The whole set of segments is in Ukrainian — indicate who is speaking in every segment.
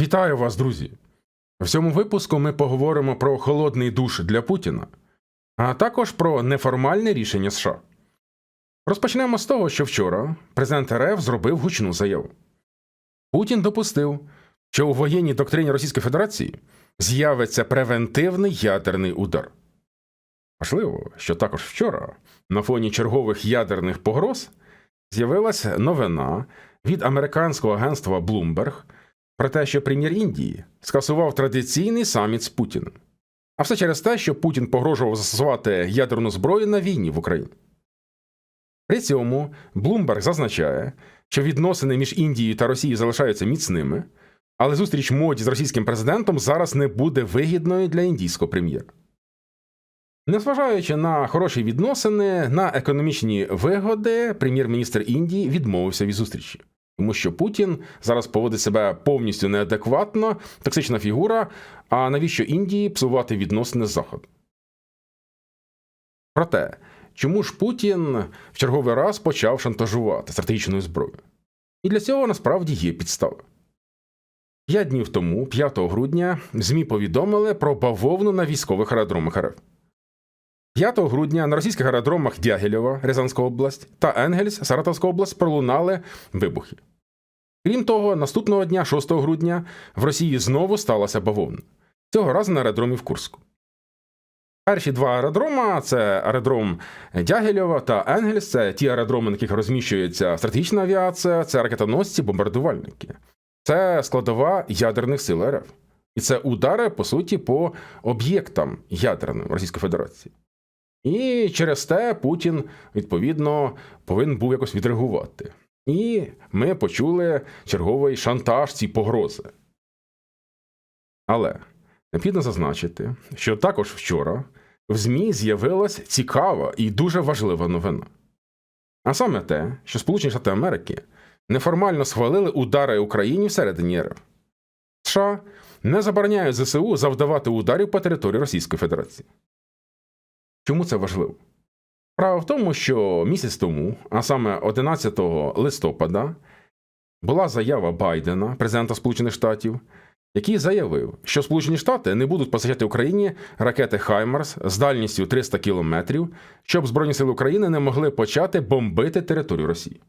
Speaker 1: Вітаю вас, друзі! В цьому випуску ми поговоримо про холодний душ для Путіна, а також про неформальне рішення США. Розпочнемо з того, що вчора президент РФ зробив гучну заяву. Путін допустив, що у воєнній доктрині Російської Федерації з'явиться превентивний ядерний удар. Важливо, що також вчора, на фоні чергових ядерних погроз, з'явилася новина від американського агентства Bloomberg про те, що прем'єр Індії скасував традиційний саміт з Путіним. А все через те, що Путін погрожував застосувати ядерну зброю на війні в Україні. При цьому Блумберг зазначає, що відносини між Індією та Росією залишаються міцними, але зустріч моді з російським президентом зараз не буде вигідною для індійського прем'єра. Незважаючи на хороші відносини, на економічні вигоди, прем'єр-міністр Індії відмовився від зустрічі. Тому що Путін зараз поводить себе повністю неадекватно, токсична фігура. А навіщо Індії псувати відносини з Заходом? Проте, чому ж Путін в черговий раз почав шантажувати стратегічною зброєю? І для цього насправді є підстави. П'ять днів тому, 5 грудня, ЗМІ повідомили про бавовну на військових аеродромах РФ. 5 грудня на російських аеродромах Дягілєва, Рязанська область та Енгельс, Саратовська область пролунали вибухи. Крім того, наступного дня, 6 грудня, в Росії знову сталася бавовна. Цього разу на аеродромі в Курску. Перші два аеродрома це аеродром Дягілєва та Енгельс, це ті аеродроми, на яких розміщується стратегічна авіація, це ракетоносці, бомбардувальники. Це складова ядерних сил РФ. І це удари, по суті, по об'єктам ядерним Російської Федерації. І через те Путін, відповідно, повинен був якось відреагувати. І ми почули черговий шантаж ці погрози. Але необхідно зазначити, що також вчора в ЗМІ з'явилась цікава і дуже важлива новина. А саме те, що Сполучені Штати Америки неформально схвалили удари Україні всередині РФ. США не забороняють ЗСУ завдавати ударів по території Російської Федерації. Чому це важливо? Справа в тому, що місяць тому, а саме 11 листопада, була заява Байдена, президента Сполучених Штатів, який заявив, що Сполучені Штати не будуть постачати Україні ракети Хаймарс з дальністю 300 кілометрів, щоб Збройні Сили України не могли почати бомбити територію Росії.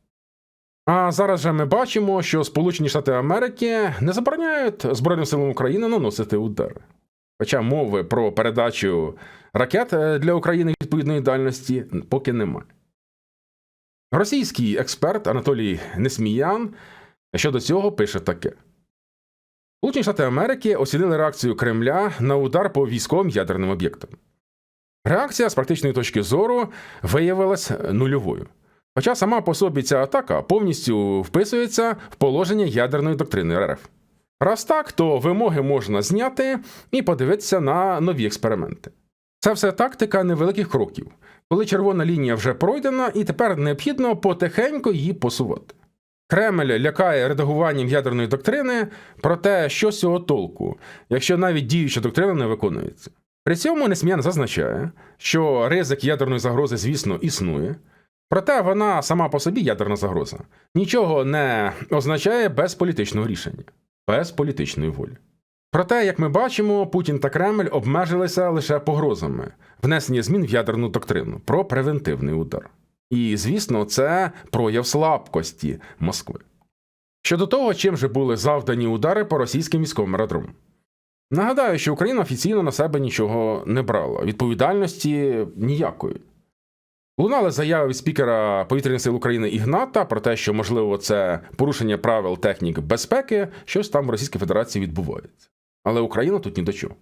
Speaker 1: А зараз же ми бачимо, що Сполучені Штати Америки не забороняють Збройним силам України наносити удари. Хоча мови про передачу ракет е, для України відповідної дальності поки немає. Російський експерт Анатолій Несміян щодо цього пише таке: Сполучені Штати Америки оцінили реакцію Кремля на удар по військовим ядерним об'єктам. Реакція з практичної точки зору виявилась нульовою. Хоча сама по собі ця атака повністю вписується в положення ядерної доктрини РФ. Раз так, то вимоги можна зняти і подивитися на нові експерименти. Це все тактика невеликих кроків, коли червона лінія вже пройдена, і тепер необхідно потихеньку її посувати. Кремль лякає редагуванням ядерної доктрини про те, що з цього толку, якщо навіть діюча доктрина не виконується. При цьому Несміян зазначає, що ризик ядерної загрози, звісно, існує, проте вона сама по собі ядерна загроза нічого не означає без політичного рішення, без політичної волі. Проте, як ми бачимо, Путін та Кремль обмежилися лише погрозами внесення змін в ядерну доктрину про превентивний удар. І, звісно, це прояв слабкості Москви. Щодо того, чим же були завдані удари по російським військовим аеродромам. Нагадаю, що Україна офіційно на себе нічого не брала, відповідальності ніякої. Лунали заяви від спікера повітряних сил України Ігната про те, що, можливо, це порушення правил технік безпеки, щось там в Російській Федерації відбувається. Але Україна тут ні до чого.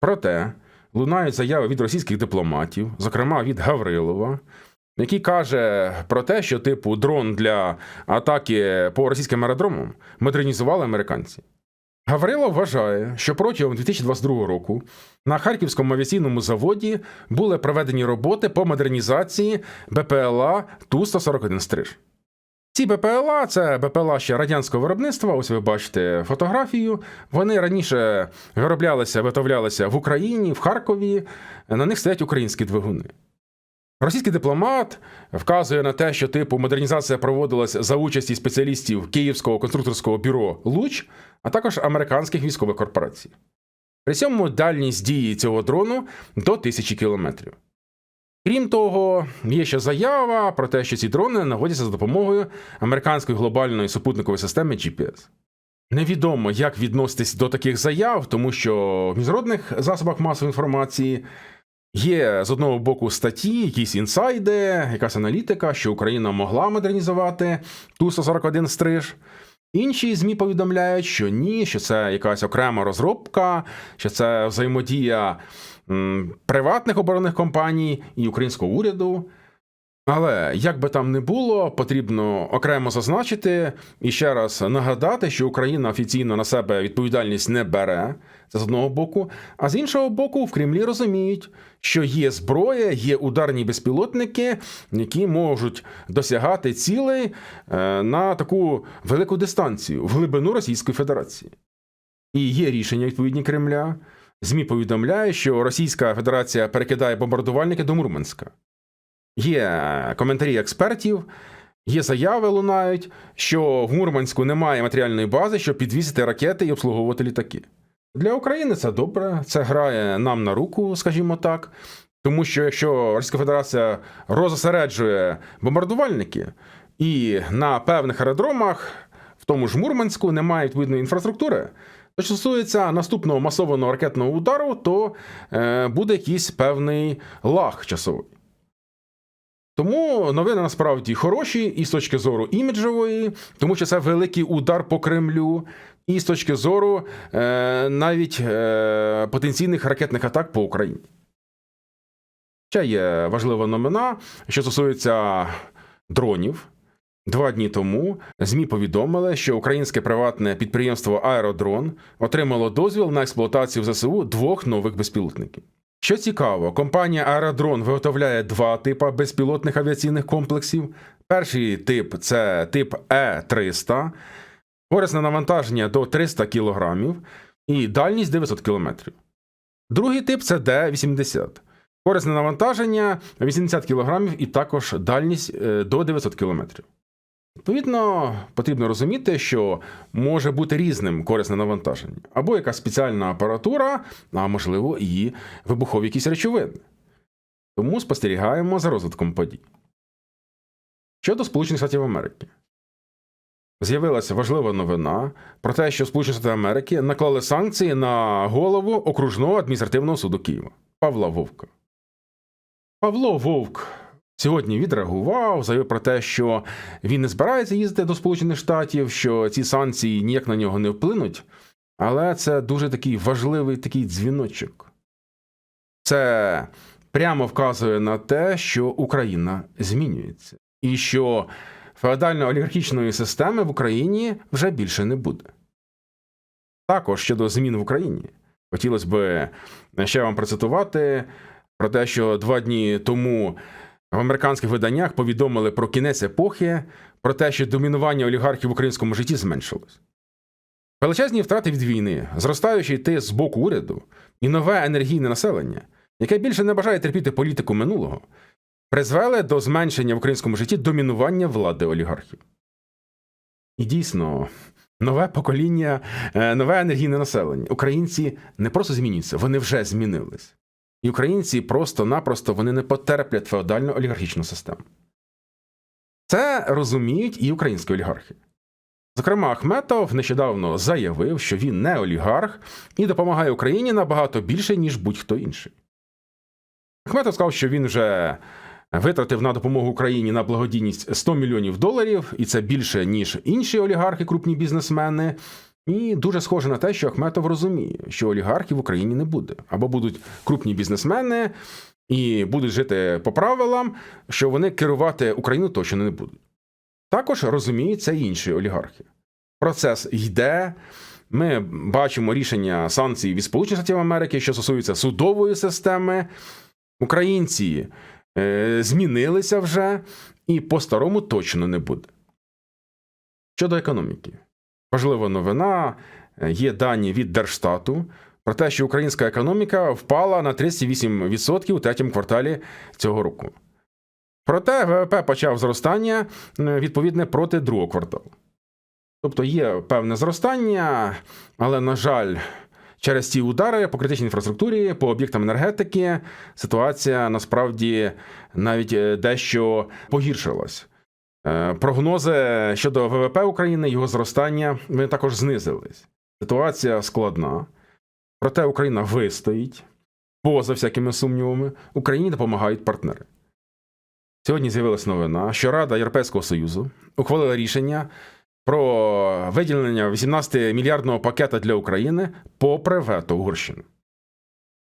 Speaker 1: Проте лунають заяви від російських дипломатів, зокрема від Гаврилова, який каже про те, що типу дрон для атаки по російським аеродромам модернізували американці. Гаврилов вважає, що протягом 2022 року на Харківському авіаційному заводі були проведені роботи по модернізації БПЛА Ту-141 Стриж. Ці БПЛА це БПЛА ще радянського виробництва. Ось ви бачите фотографію. Вони раніше вироблялися, виготовлялися в Україні, в Харкові. На них стоять українські двигуни. Російський дипломат вказує на те, що типу модернізація проводилась за участі спеціалістів Київського конструкторського бюро Луч, а також американських військових корпорацій. При цьому дальність дії цього дрону до тисячі кілометрів. Крім того, є ще заява про те, що ці дрони наводяться за допомогою американської глобальної супутникової системи GPS. Невідомо, як відноситись до таких заяв, тому що в міжнародних засобах масової інформації є з одного боку статті, якісь інсайди, якась аналітика, що Україна могла модернізувати Ту-141 стриж. Інші ЗМІ повідомляють, що ні, що це якась окрема розробка, що це взаємодія приватних оборонних компаній і українського уряду. Але як би там не було, потрібно окремо зазначити і ще раз нагадати, що Україна офіційно на себе відповідальність не бере. З одного боку. А з іншого боку, в Кремлі розуміють, що є зброя, є ударні безпілотники, які можуть досягати цілей е, на таку велику дистанцію в глибину Російської Федерації. І є рішення відповідні Кремля. ЗМІ повідомляє, що Російська Федерація перекидає бомбардувальники до Мурманська. Є коментарі експертів, є заяви лунають, що в Мурманську немає матеріальної бази, щоб підвісити ракети і обслуговувати літаки. Для України це добре, це грає нам на руку, скажімо так. Тому що якщо Російська Федерація розосереджує бомбардувальники, і на певних аеродромах, в тому ж Мурманську, немає відповідної інфраструктури, то що стосується наступного масованого ракетного удару, то е, буде якийсь певний лаг часовий. Тому новини насправді хороші і з точки зору іміджової, тому що це великий удар по Кремлю, і з точки зору е, навіть е, потенційних ракетних атак по Україні. Ще є важлива новина, що стосується дронів. Два дні тому ЗМІ повідомили, що українське приватне підприємство Аеродрон отримало дозвіл на експлуатацію в ЗСУ двох нових безпілотників. Що цікаво, компанія Аеродрон виготовляє два типи безпілотних авіаційних комплексів. Перший тип це тип Е300, корисне навантаження до 300 кг і дальність 900 км. Другий тип це Д-80. Корисне навантаження 80 кг і також дальність е, до 900 км. Відповідно, потрібно розуміти, що може бути різним корисне навантаження, або якась спеціальна апаратура, а можливо, і вибухові якісь речовини. Тому спостерігаємо за розвитком подій. Щодо Сполучених Штатів Америки. З'явилася важлива новина про те, що Сполучені Штати Америки наклали санкції на голову окружного адміністративного суду Києва Павла Вовка. Павло Вовк сьогодні відреагував, заявив про те, що він не збирається їздити до Сполучених Штатів, що ці санкції ніяк на нього не вплинуть. Але це дуже такий важливий такий дзвіночок. Це прямо вказує на те, що Україна змінюється, і що феодально-олігархічної системи в Україні вже більше не буде. Також щодо змін в Україні, хотілося б ще вам процитувати про те, що два дні тому в американських виданнях повідомили про кінець епохи, про те, що домінування олігархів в українському житті зменшилось. Величезні втрати від війни, зростаючий тиск з боку уряду і нове енергійне населення, яке більше не бажає терпіти політику минулого, призвели до зменшення в українському житті домінування влади олігархів. І дійсно, нове покоління, е, нове енергійне населення. Українці не просто змінюються, вони вже змінились. І українці просто-напросто вони не потерплять феодально олігархічну систему. Це розуміють і українські олігархи. Зокрема, Ахметов нещодавно заявив, що він не олігарх і допомагає Україні набагато більше, ніж будь-хто інший. Ахметов сказав, що він вже витратив на допомогу Україні на благодійність 100 мільйонів доларів, і це більше, ніж інші олігархи, крупні бізнесмени. І дуже схоже на те, що Ахметов розуміє, що олігархів в Україні не буде. Або будуть крупні бізнесмени і будуть жити по правилам, що вони керувати Україну точно не будуть. Також розуміють це інші олігархи. Процес йде. Ми бачимо рішення санкцій від Сполучених Штатів Америки, що стосується судової системи. Українці е, змінилися вже, і по-старому точно не буде. Щодо економіки. Важлива новина. Є дані від Держстату про те, що українська економіка впала на 38% у третьому кварталі цього року. Проте ВВП почав зростання е, відповідне проти другого кварталу. Тобто є певне зростання, але, на жаль, через ці удари по критичній інфраструктурі, по об'єктам енергетики, ситуація насправді навіть е, дещо погіршилась. Е, Прогнози щодо ВВП України, його зростання, вони також знизились. Ситуація складна, проте Україна вистоїть, поза всякими сумнівами, Україні допомагають партнери. Сьогодні з'явилася новина, що Рада Європейського Союзу ухвалила рішення про виділення 18-мільярдного пакета для України попри вето Угорщини.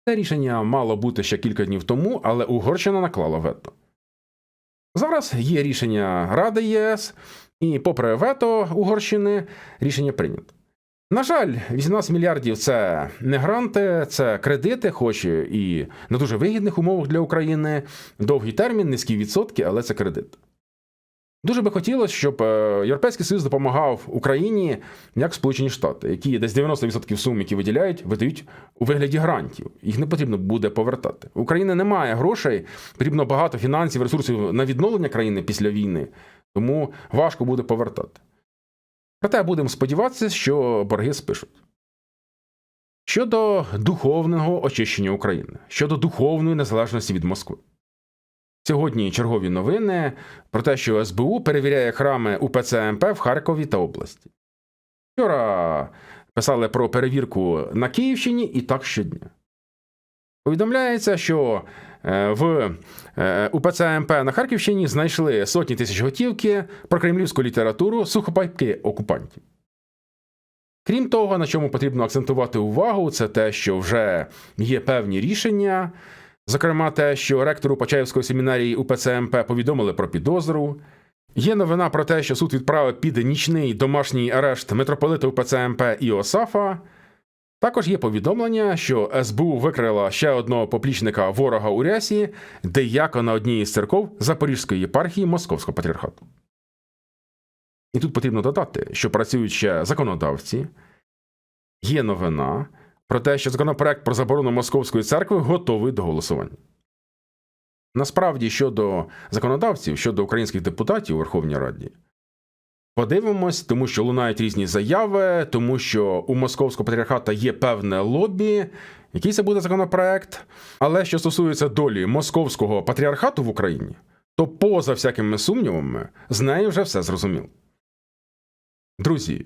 Speaker 1: Це рішення мало бути ще кілька днів тому, але Угорщина наклала вето. Зараз є рішення Ради ЄС, і, попри вето Угорщини, рішення прийнято. На жаль, 18 мільярдів це не гранти, це кредити, хоч і на дуже вигідних умовах для України. Довгий термін, низькі відсотки, але це кредит. Дуже би хотілося, щоб е, Європейський Союз допомагав Україні, як Сполучені Штати, які десь 90% сум, які виділяють, видають у вигляді грантів. Їх не потрібно буде повертати. У України немає грошей, потрібно багато фінансів, ресурсів на відновлення країни після війни, тому важко буде повертати. Проте будемо сподіватися, що борги спишуть. Щодо духовного очищення України, щодо духовної незалежності від Москви. Сьогодні чергові новини про те, що СБУ перевіряє храми УПЦ МП в Харкові та області. Вчора писали про перевірку на Київщині і так щодня. Повідомляється, що е, в е, УПЦ МП на Харківщині знайшли сотні тисяч готівки про кремлівську літературу сухопайки окупантів. Крім того, на чому потрібно акцентувати увагу, це те, що вже є певні рішення, зокрема те, що ректору Почаївської семінарії УПЦ МП повідомили про підозру. Є новина про те, що суд відправив під нічний домашній арешт митрополита УПЦ МП Іосафа. Також є повідомлення, що СБУ викрила ще одного поплічника ворога у Рясі, деякона однієї з церков Запорізької єпархії Московського патріархату. І тут потрібно додати, що працюють ще законодавці. Є новина про те, що законопроект про заборону Московської церкви готовий до голосування. Насправді, щодо законодавців, щодо українських депутатів у Верховній Раді, подивимось, тому що лунають різні заяви, тому що у Московського патріархата є певне лобі, який це буде законопроект. Але що стосується долі Московського патріархату в Україні, то поза всякими сумнівами з нею вже все зрозуміло. Друзі,